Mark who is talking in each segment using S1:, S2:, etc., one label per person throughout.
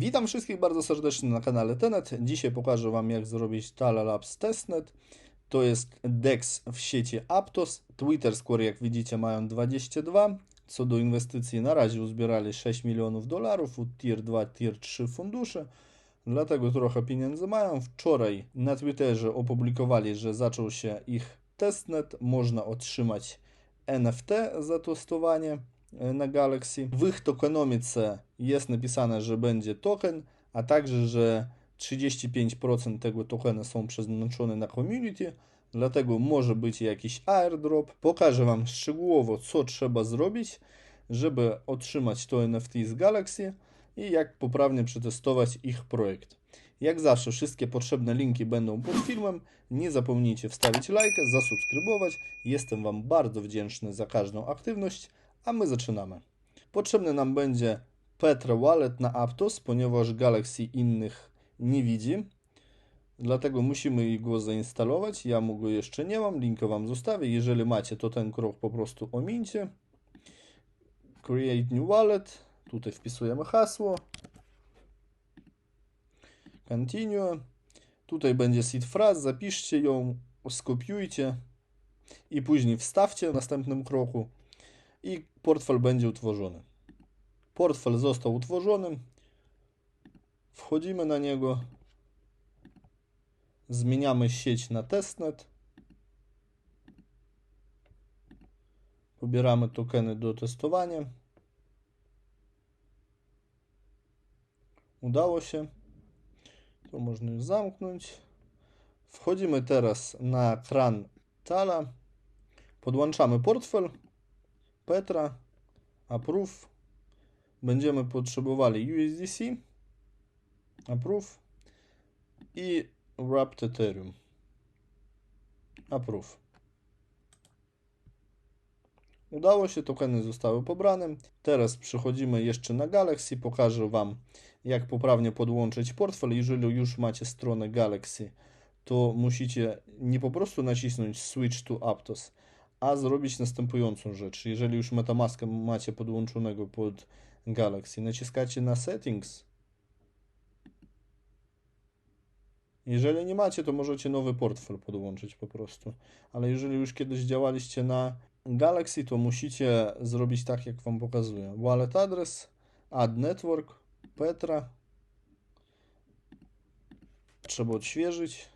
S1: Witam wszystkich bardzo serdecznie na kanale Tenet. Dzisiaj pokażę Wam jak zrobić Tala Labs Testnet. To jest DEX w sieci Aptos. Twitter Square jak widzicie mają 22. Co do inwestycji na razie uzbierali 6 milionów dolarów u Tier 2, Tier 3 fundusze. Dlatego trochę pieniędzy mają. Wczoraj na Twitterze opublikowali, że zaczął się ich testnet. Można otrzymać NFT za testowanie na Galaxy. W ich tokenomice jest napisane, że będzie token, a także, że 35% tego tokena są przeznaczone na community, dlatego może być jakiś airdrop. Pokażę Wam szczegółowo, co trzeba zrobić, żeby otrzymać to NFT z Galaxy i jak poprawnie przetestować ich projekt. Jak zawsze, wszystkie potrzebne linki będą pod filmem. Nie zapomnijcie wstawić lajka, zasubskrybować. Jestem Wam bardzo wdzięczny za każdą aktywność, a my zaczynamy. Potrzebny nam będzie Petra Wallet na Aptos, ponieważ Galaxy innych nie widzi. Dlatego musimy go zainstalować. Ja mu go jeszcze nie mam, linkę Wam zostawię. Jeżeli macie, to ten krok po prostu omincie. Create new wallet. Tutaj wpisujemy hasło. Continue. Tutaj będzie seed phrase, zapiszcie ją, skopiujcie i później wstawcie w następnym kroku i portfel będzie utworzony. Portfel został utworzony. Wchodzimy na niego. Zmieniamy sieć na testnet. Pobieramy tokeny do testowania. Udało się. To można już zamknąć. Wchodzimy teraz na kran Tala. Podłączamy portfel. Petra. Approve. Będziemy potrzebowali USDC. Approve. I Wrapped Ethereum. Approve. Udało się, tokeny zostały pobrane. Teraz przechodzimy jeszcze na Galaxy. Pokażę Wam, jak poprawnie podłączyć portfel. Jeżeli już macie stronę Galaxy, to musicie nie po prostu nacisnąć Switch to Aptos, a zrobić następującą rzecz. Jeżeli już MetaMaska macie podłączonego pod Galaxy, naciskacie na Settings. Jeżeli nie macie, to możecie nowy portfel podłączyć po prostu. Ale jeżeli już kiedyś działaliście na Galaxy, to musicie zrobić tak, jak Wam pokazuję. Wallet address, add network, Petra. Trzeba odświeżyć.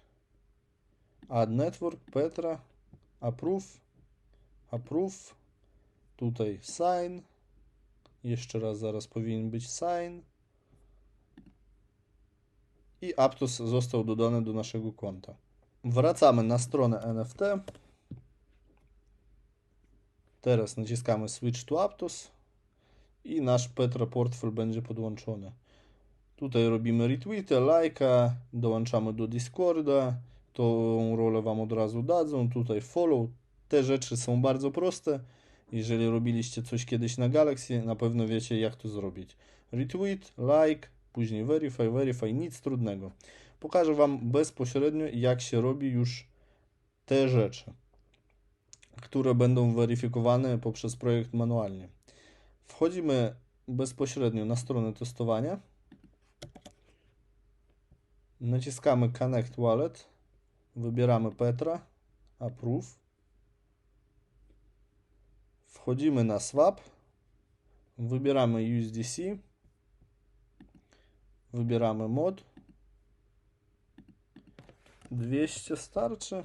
S1: Add network, Petra, approve, approve. Tutaj sign. Jeszcze raz zaraz powinien być sign. I Aptos został dodany do naszego konta. Wracamy na stronę NFT. Teraz naciskamy Switch to Aptos i nasz Petra portfel będzie podłączony. Tutaj robimy retweety, lajka, dołączamy do Discorda. Tą rolę Wam od razu dadzą. Tutaj follow. Te rzeczy są bardzo proste. Jeżeli robiliście coś kiedyś na Galaxy, na pewno wiecie jak to zrobić. Retweet, like, później verify, verify, nic trudnego. Pokażę Wam bezpośrednio jak się robi już te rzeczy które będą weryfikowane poprzez projekt manualnie. Wchodzimy bezpośrednio na stronę testowania. Naciskamy Connect Wallet. Wybieramy Petra. Approve. Wchodzimy na Swap. Wybieramy USDC. Wybieramy mod. 200 starczy.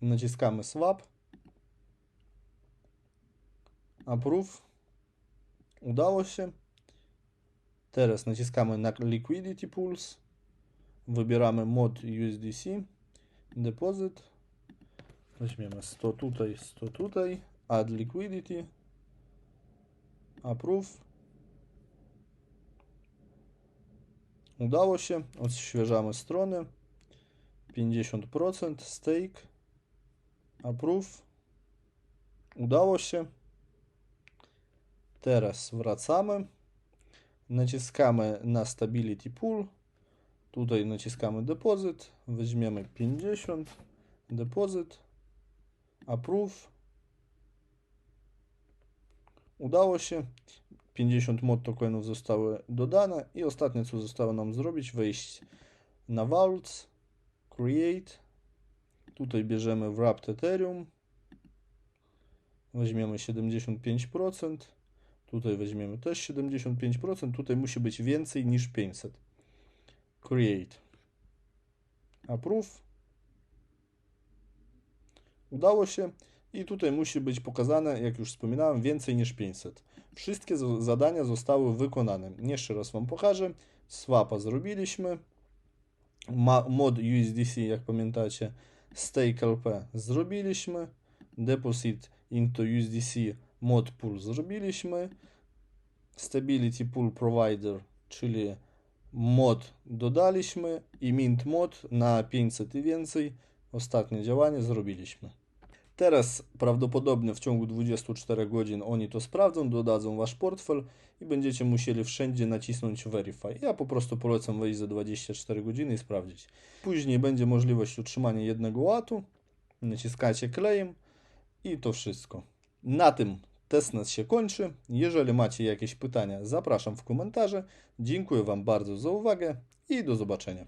S1: Naciskamy Swap. Approve. Udało się. Teraz naciskamy na Liquidity Pools. Wybieramy mod USDC. Deposit. Weźmiemy 100 tutaj, 100 tutaj. Add Liquidity. Approve. Udało się. Odświeżamy stronę. 50% stake. Approve. Udało się. Teraz wracamy. Naciskamy na Stability Pool. Tutaj naciskamy Deposit. Weźmiemy 50. Deposit. Approve. Udało się. 50 mod tokenów zostały dodane i ostatnie co zostało nam zrobić, wejść na Vaults, Create, tutaj bierzemy Wrapped Ethereum, weźmiemy 75%, tutaj weźmiemy też 75%, tutaj musi być więcej niż 500. Create. Approve. Udało się i tutaj musi być pokazane, jak już wspominałem, więcej niż 500. Wszystkie zadania zostały wykonane. Jeszcze raz Wam pokażę. Swapa zrobiliśmy. Ma, mod USDC, jak pamiętacie, Stake LP zrobiliśmy. Deposit into USDC mod pool zrobiliśmy. Stability Pool Provider, czyli mod dodaliśmy i mint mod na 500 i więcej. Ostatnie działanie zrobiliśmy. Teraz prawdopodobnie w ciągu 24 godzin oni to sprawdzą, dodadzą wasz portfel i będziecie musieli wszędzie nacisnąć Verify. Ja po prostu polecam wejść za 24 godziny i sprawdzić. Później będzie możliwość utrzymania jednego łatu. Naciskacie claim i to wszystko. Na tym testnet się kończy. Jeżeli macie jakieś pytania, zapraszam w komentarze. Dziękuję Wam bardzo za uwagę i do zobaczenia.